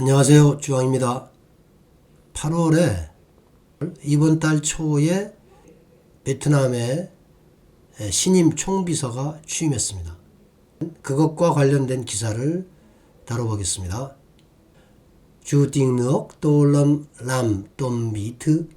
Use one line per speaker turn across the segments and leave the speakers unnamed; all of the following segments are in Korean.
안녕하세요. 주왕입니다. 8월에 이번 달 초에 베트남에 신임 총비서가 취임했습니다. 그것과 관련된 기사를 다뤄보겠습니다. 주띵넉 또lâm 람 똠미트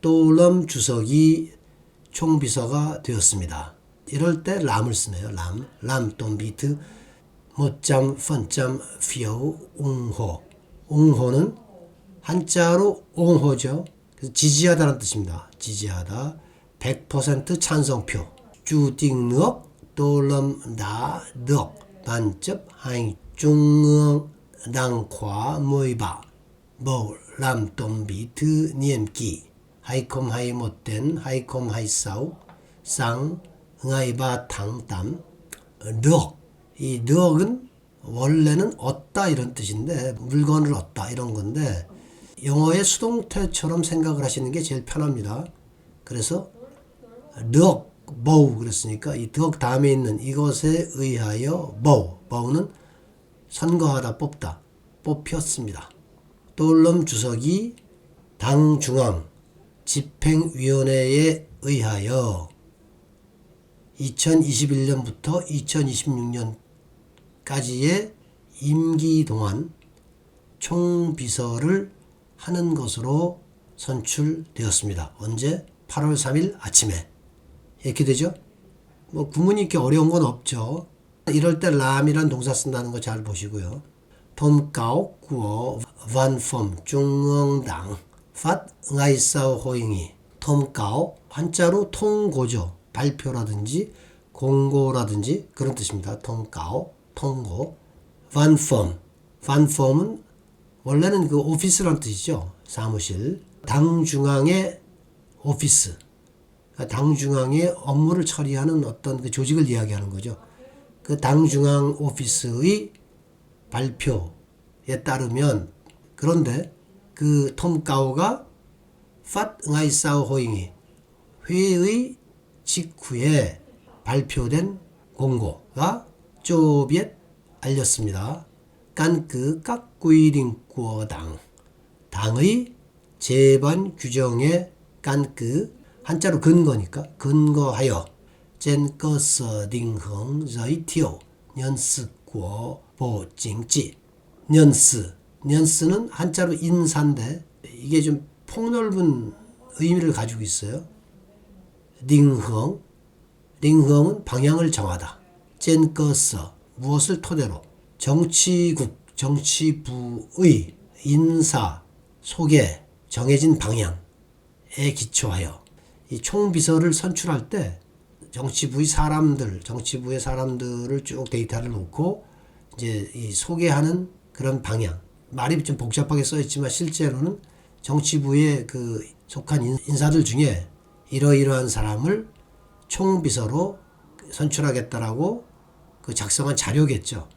또lâm 주석이 총비서가 되었습니다. 이럴 때 람을 쓰네요. 람, 람 똠미트 못잠 펀잠 피오 웅호 웅호는 한자로 옹호죠. 그래서 지지하다는 뜻입니다. 지지하다. 100% 찬성표. chấp hành trung ương đảng khóa 13 bầu làm tổng bí thư nhiệm kỳ 2021 đến 2026 sáng ngày 3 tháng 8 được 이 늑은 원래는 얻다 이런 뜻인데 물건을 얻다 이런 건데 영어의 수동태처럼 생각을 하시는 게 제일 편합니다. 그래서 늑, 보우 그랬으니까 이득 다음에 있는 이것에 의하여 보우, 보우는 선거하다 뽑다, 뽑혔습니다. 또름 주석이 당 중앙 집행위원회에 의하여 2021년부터 2026년 까지의 임기 동안 총비서를 하는 것으로 선출되었습니다. 언제? 8월 3일 아침에. 이렇게 되죠? 뭐 구문이 이렇게 어려운 건 없죠. 이럴 때 람이란 동사 쓴다는 거 잘 보시고요. Đảng phát ngày sau hội nghị. thông cáo 한자로 통고죠. 발표라든지 공고라든지 그런 뜻입니다. 통cáo, 통고. vanform, vanform은 원래는 그 오피스란 뜻이죠. 사무실. 당 중앙의 오피스. 당 중앙의 업무를 처리하는 어떤 그 조직을 이야기하는 거죠. 그 당 중앙 오피스의 발표에 따르면 그런데 그 톰가오가 팟 응아이사오 호잉이 회의 직후에 발표된 공고가 쪼비에 알렸습니다. 깐그 깍구이링꾸어당 당의 재반 규정에 깐그 한자로 근거니까 근거하여 젠거서 딩흥 저이티오 년스고 보징지 년스 년스는 한자로 인사인데 이게 좀 폭넓은 의미를 가지고 있어요. 링흥 링흥은 방향을 정하다. 젠거서 무엇을 토대로 정치국 정치부의 인사 소개 정해진 방향에 기초하여 이 총비서를 선출할 때 정치부의 사람들, 정치부의 사람들을 쭉 데이터를 놓고 이제 이 소개하는 그런 방향. 말이 좀 복잡하게 써 있지만 실제로는 정치부의 그 속한 인사들 중에 이러이러한 사람을 총비서로 선출하겠다라고 그 작성한 자료겠죠.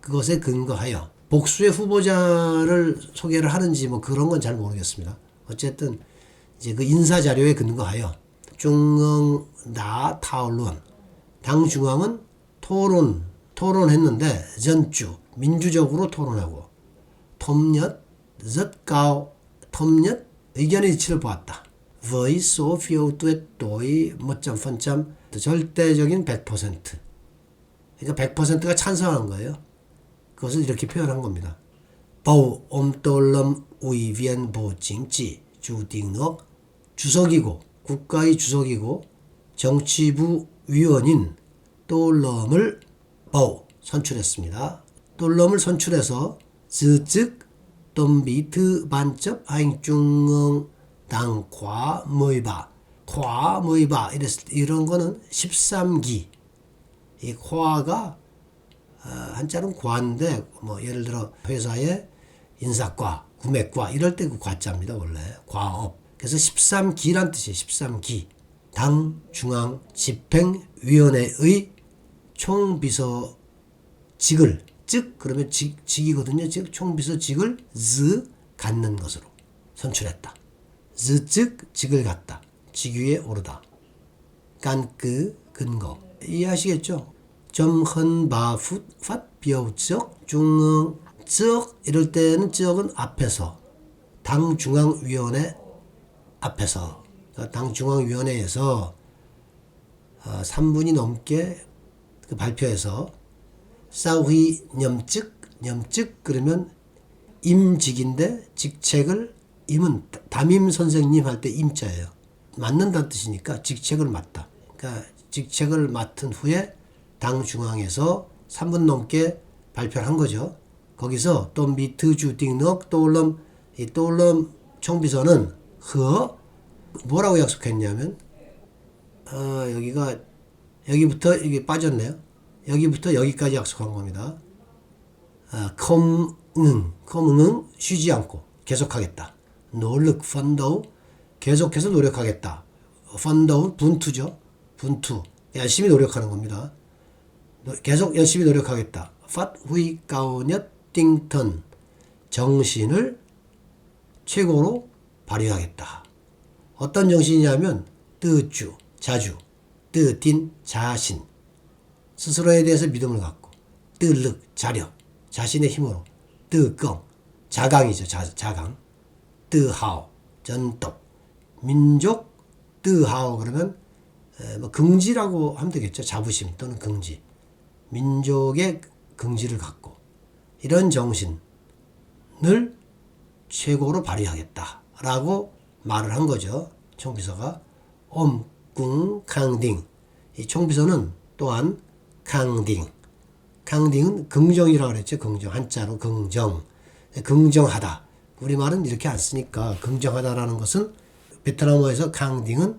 그것에 근거하여 복수의 후보자를 소개를 하는지 뭐 그런 건 잘 모르겠습니다. 어쨌든 이제 그 인사 자료에 근거하여 중앙 나 타올론 당 중앙은 토론 토론했는데 전주 민주적으로 토론하고 톱엿 젖가오 톱엿 의견의 이치를 보았다. với số phiếu tuyệt đối 100% 절대적인 100% 그러니까 100%가 찬성한 거예요. 그것을 이렇게 표현한 겁니다. Chính trị Chủ tịch nước 주석이고 국가의 주석이고 정치부 위원인 또럼을 bầu 선출했습니다. 또럼을 선출해서 즈즉 tổng bí thư ban chấp hành 당 khóa 13 khóa 13 이랬을 때 이런 거는 13기 이 khoa가 어, 한자는 과인데 뭐 예를 들어 회사의 인사과, 구매과 이럴 때 그 과자입니다 원래 과업. 그래서 13기란 뜻이에요. 13기 당 중앙 집행위원회의 총비서직을 즉 그러면 직, 직이거든요. 즉 총비서직을 즈 갖는 것으로 선출했다. 즈 즉 직을 갖다. 직위에 오르다. 깐그 근거 이해하시겠죠? 점헌바풋 팟비오적 중앙 즉 이럴 때는 즉은 앞에서 당 중앙위원회 앞에서 그러니까 당 중앙위원회에서 어, 3분이 넘게 그 발표해서 사후이 염직 염직 그러면 임직인데 직책을 임은 담임 선생님 할 때 임자예요. 맡는다는 뜻이니까 직책을 맡다. 그러니까 직책을 맡은 후에 당 중앙에서 3분 넘게 발표를 한 거죠. 거기서 또 미트 주딩넉 또올름 이 또올름 총비서는 허 뭐라고 약속했냐면 어, 여기가 여기부터 이게 빠졌네요. 여기부터 여기까지 약속한 겁니다. 아, 컴응, 컴응 쉬지 않고 계속하겠다. 노력 펀더우 계속해서 노력하겠다. 펀더우 분투죠. 분투 열심히 노력하는 겁니다. 노- 계속 열심히 노력하겠다. 팟 후이 가오녀 띵턴 정신을 최고로 발휘하겠다. 어떤 정신이냐면 뜨주 자주 뜨딘 자신 스스로에 대해서 믿음을 갖고 뜨lực 자력 자신의 힘으로 뜨껑 자강이죠 자, 자강 뜨하오 전떡 민족 뜨하오 그러면 에, 뭐 긍지라고 하면 되겠죠. 자부심 또는 긍지. 민족의 긍지를 갖고 이런 정신을 최고로 발휘하겠다라고 말을 한 거죠. 총비서가. 엄궁 강딩. 이 총비서는 또한 강딩. 강딩은 긍정이라고 그랬죠. 긍정. 한자로 긍정. 긍정하다. 우리말은 이렇게 안 쓰니까 긍정하다라는 것은 베트남어에서 강딩은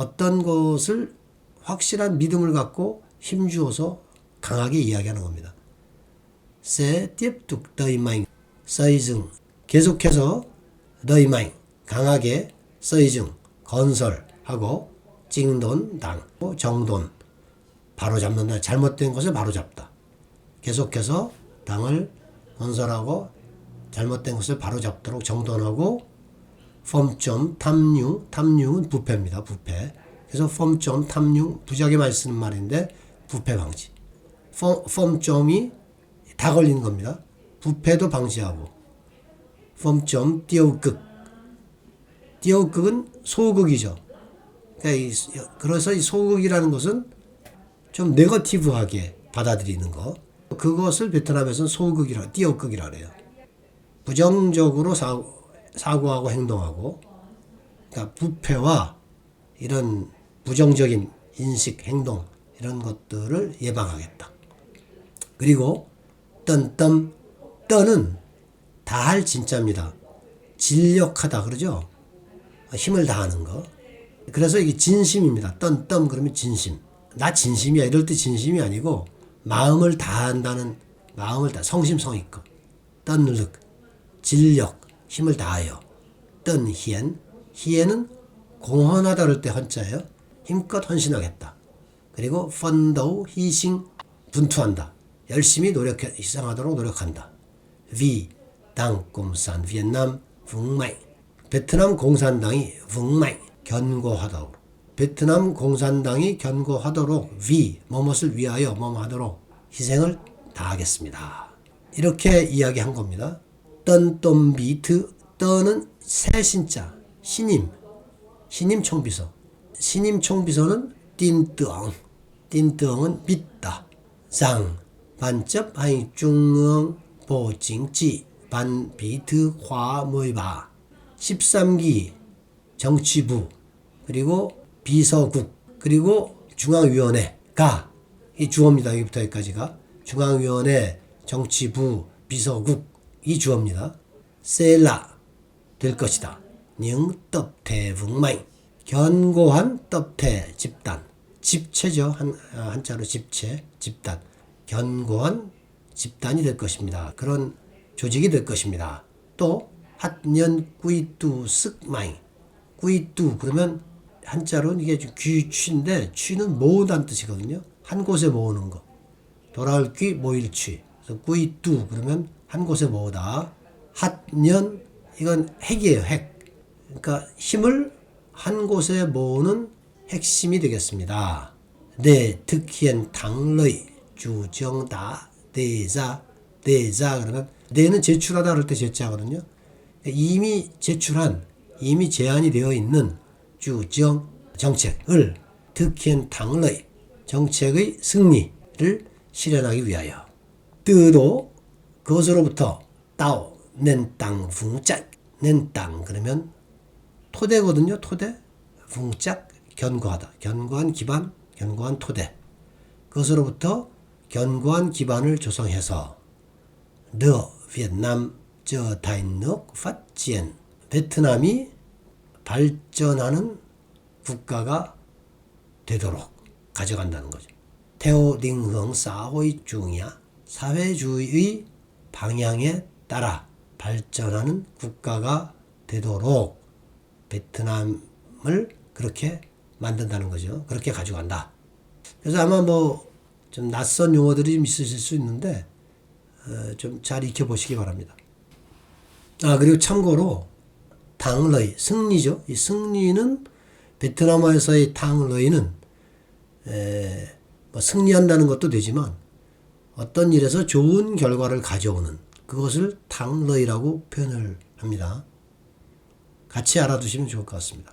어떤 것을 확실한 믿음을 갖고 힘주어서 강하게 이야기하는 겁니다. đẩy mạnh xây dựng 계속해서 mạnh 강하게 dựng 건설하고 징돈당 정돈 바로 잡는다 잘못된 것을 바로 잡다 계속해서 당을 건설하고 잘못된 것을 바로 잡도록 정돈하고 펌점 탐융 탐융은 부패입니다. 부패. 그래서 펌점 탐융 부작에 많이 쓰는 말인데 부패 방지. 펌, 펌점이 다 걸리는 겁니다. 부패도 방지하고. 펌점 띄어극. 띄어극은 소극이죠. 그러니까 이, 그래서 이 소극이라는 것은 좀 네거티브하게 받아들이는 거. 그것을 베트남에서는 소극이라 띄어극이라 그래요. 부정적으로 사고, 사고하고 행동하고 그러니까 부패와 이런 부정적인 인식, 행동 이런 것들을 예방하겠다. 그리고 떤떤 떠는 다할 진짜입니다. 진력하다 그러죠. 힘을 다하는 거. 그래서 이게 진심입니다. 떤떤 그러면 진심. 나 진심이야 이럴 때 진심이 아니고 마음을 다한다는 마음을 다 성심성의껏 떤lực 진력 힘을 다하여 떤 희엔 희엔은 공헌하다 그럴 때 헌자예요. 힘껏 헌신하겠다. 그리고 펀더우 희생 분투한다. 열심히 노력해 희생하도록 노력한다. 위 당공산 베트남 붕마이 베트남 공산당이 붕마이 견고하도록 베트남 공산당이 견고하도록 위 뭐뭇을 위하여 뭐뭐 하도록 희생을 다하겠습니다. 이렇게 이야기한 겁니다. 떤똠비트 떠는 새 신자 신임 신임 총비서. 신임 총비서는 띵뜨엉. 띵뜨엉은 믿다. 장. 반접 하이 중앙 보징지. 반비트 화 모이바. 13기 정치부. 그리고 비서국. 그리고 중앙위원회가. 이 주어입니다. 여기부터 여기까지가. 중앙위원회 정치부 비서국 이 주어입니다. 셀라 될 것이다. 닝떡 대붕마이 견고한 떡태 집단 집체죠 한 아, 한자로 집체 집단 견고한 집단이 될 것입니다. 그런 조직이 될 것입니다. 또 핫년 꾸이뚜 쓱마이 꾸이뚜 그러면 한자로 이게 귀취인데 취는 모으다는 뜻이거든요. 한 곳에 모으는 거. 돌아올 귀 모일 취. 그래서 꾸이뚜 그러면 한 곳에 모으다. 핫년 이건 핵이에요. 핵. 그러니까 힘을 한 곳에 모으는 핵심이 되겠습니다. 네, 특히엔 당의 주정다 대자 대자 그러면 내는 제출하다 그럴 때 제자거든요. 이미 제출한 이미 제안이 되어 있는 주정 정책을 득현 당의 정책의 승리를 실현하기 위하여 뜨도 그것으로부터 따오 낸땅 붕짝 낸땅 그러면 토대거든요 토대. 붕짝 견고하다. 견고한 기반 견고한 토대. 그것으로부터 견고한 기반을 조성해서 더 베트남 저 다인nok phát 베트남이 발전하는 국가가 되도록 가져간다는 거죠. 태오딩흥 사회의 중이야. 사회주의의 방향에 따라 발전하는 국가가 되도록 베트남을 그렇게 만든다는 거죠. 그렇게 가져간다. 그래서 아마 뭐 좀 낯선 용어들이 좀 있으실 수 있는데 어, 좀잘 익혀보시기 바랍니다. 아 그리고 참고로 당러이 승리죠. 이 승리는 베트남어에서의 당러이는 에, 뭐 승리한다는 것도 되지만 어떤 일에서 좋은 결과를 가져오는 그것을 당러이라고 표현을 합니다. 같이 알아두시면 좋을 것 같습니다.